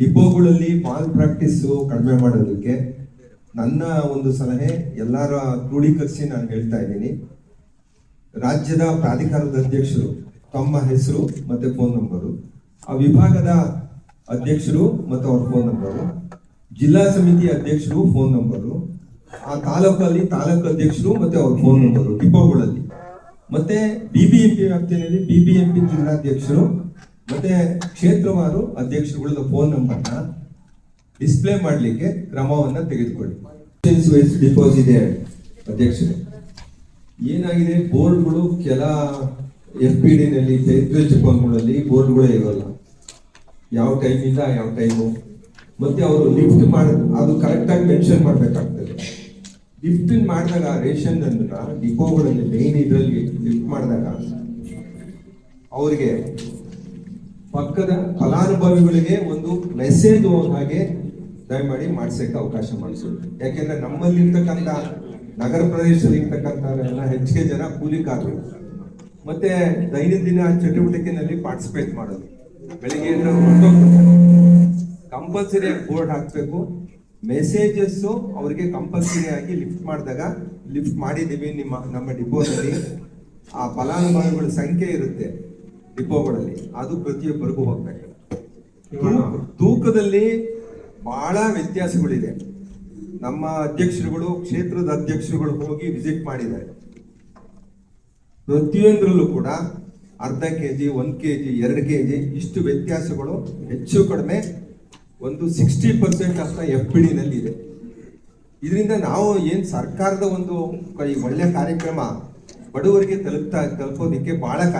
ಡಿಪೋಗಳಲ್ಲಿ mall practice ಕಡಿಮೆ ಮಾಡೋದಕ್ಕೆ ನನ್ನ ಒಂದು ಸಲಹೆ ಎಲ್ಲರ ಕ್ರೋಢೀಕರಿಸಿ ನಾನು ಹೇಳ್ತಾ ಇದ್ದೀನಿ. ರಾಜ್ಯದ ಪ್ರಾಧಿಕಾರದ ಅಧ್ಯಕ್ಷರು ತಮ್ಮ ಹೆಸರು ಮತ್ತೆ ಫೋನ್ ನಂಬರು ಆ ವಿಭಾಗದ ಅಧ್ಯಕ್ಷರು ಮತ್ತು ಅವ್ರ ಫೋನ್ ನಂಬರು ಜಿಲ್ಲಾ ಸಮಿತಿ ಅಧ್ಯಕ್ಷರು ಫೋನ್ ನಂಬರು ಆ ತಾಲೂಕಲ್ಲಿ ತಾಲೂಕು ಅಧ್ಯಕ್ಷರು ಮತ್ತೆ ಅವ್ರ ಫೋನ್ ನಂಬರು ಡಿಪೋಗಳಲ್ಲಿ. ಮತ್ತೆ ಬಿಬಿಎಂಪಿ ವ್ಯಾಪ್ತಿಯಲ್ಲಿ ಬಿಬಿಎಂಪಿ ಜಿಲ್ಲಾಧ್ಯಕ್ಷರು ಮತ್ತೆ ಕ್ಷೇತ್ರವಾರು ಅಧ್ಯಕ್ಷರುಗಳ ಫೋನ್ ನಂಬರ್ನ ಡಿಸ್ಪ್ಲೇ ಮಾಡಲಿಕ್ಕೆ ಕ್ರಮವನ್ನ ತೆಗೆದುಕೊಳ್ಳಿ. ವೈಸ್ ಡಿಪೋಸ್ ಇದೆ ಅಧ್ಯಕ್ಷರು ಏನಾಗಿದೆ? ಬೋರ್ಡ್ಗಳು ಕೆಲ ಎಫ್ ಪಿ ಡಿನಲ್ಲಿ ಡಿಪೋಗಳಲ್ಲಿ ಬೋರ್ಡ್ಗಳೇ ಇರೋಲ್ಲ. ಯಾವ ಟೈಮಿಂದ ಯಾವ ಟೈಮು ಮತ್ತೆ ಅವರು ಲಿಫ್ಟ್ ಮಾಡ ಅದು ಕರೆಕ್ಟಾಗಿ ಮೆನ್ಷನ್ ಮಾಡಬೇಕಾಗ್ತದೆ. ಲಿಫ್ಟ್ ಮಾಡಿದಾಗ ರೇಷನ್ ಅನ್ನ ಡಿಪೋಗಳಲ್ಲಿ ಮೇನ್ ಇದರಲ್ಲಿ ಲಿಫ್ಟ್ ಮಾಡಿದಾಗ ಅವರಿಗೆ ಪಕ್ಕದ ಫಲಾನುಭವಿಗಳಿಗೆ ಒಂದು ಮೆಸೇಜ್ ಹಾಗೆ ದಯಮಾಡಿ ಮಾಡ್ಸಕ್ಕೆ ಅವಕಾಶ ಮಾಡಿಸೋದು. ಯಾಕೆಂದ್ರೆ ನಮ್ಮಲ್ಲಿ ಇರ್ತಕ್ಕಂಥ ನಗರ ಪ್ರದೇಶದಲ್ಲಿ ಎಲ್ಲ ಹೆಚ್ಚಿಗೆ ಜನ ಕೂಲಿ ಕಾರ್ಮಿಕರು. ಮತ್ತೆ ದೈನಂದಿನ ಚಟುವಟಿಕೆನಲ್ಲಿ ಪಾರ್ಟಿಸಿಪೇಟ್ ಮಾಡೋದು. ಬೆಳಿಗ್ಗೆ ಕಂಪಲ್ಸರಿ ಬೋರ್ಡ್ ಹಾಕ್ಬೇಕು. ಮೆಸೇಜಸ್ ಅವರಿಗೆ ಕಂಪಲ್ಸರಿ ಆಗಿ ಲಿಫ್ಟ್ ಮಾಡಿದಾಗ ಲಿಫ್ಟ್ ಮಾಡಿದೀವಿ ನಿಮ್ಮ, ನಮ್ಮ ಡಿಪೋದಲ್ಲಿ ಆ ಫಲಾನುಭವಿಗಳ ಸಂಖ್ಯೆ ಇರುತ್ತೆ. ಡಿಪೋಗಳಲ್ಲಿ ಅದು ಪ್ರತಿಯೊಬ್ಬರಿಗೂ ಹೋಗ್ತಾ ತೂಕ- ತೂಕದಲ್ಲಿ ಬಹಳ ವ್ಯತ್ಯಾಸಗಳಿದೆ. ನಮ್ಮ ಅಧ್ಯಕ್ಷರುಗಳು ಕ್ಷೇತ್ರದ ಅಧ್ಯಕ್ಷರುಗಳು ಹೋಗಿ ವಿಸಿಟ್ ಮಾಡಿದ್ದಾರೆ. ಪ್ರತಿಯೊಂದರಲ್ಲೂ ಕೂಡ ಅರ್ಧ ಕೆ ಜಿ ಒಂದು ಕೆ ಜಿ ಎರಡು ಕೆ ಜಿ ಇಷ್ಟು ವ್ಯತ್ಯಾಸಗಳು ಹೆಚ್ಚು ಕಡಿಮೆ ಒಂದು ಸಿಕ್ಸ್ಟಿ ಪರ್ಸೆಂಟ್ ಅಷ್ಟ ಎಫ್ ಪಿ ಡಿನಲ್ಲಿ ಇದೆ. ಇದರಿಂದ ನಾವು ಏನು ಸರ್ಕಾರದ ಒಂದು ಒಳ್ಳೆ ಕಾರ್ಯಕ್ರಮ ಬಡವರಿಗೆ ತಲುಪ್ತಾ ತಲುಪೋದಕ್ಕೆ ಬಹಳ ಕಷ್ಟ.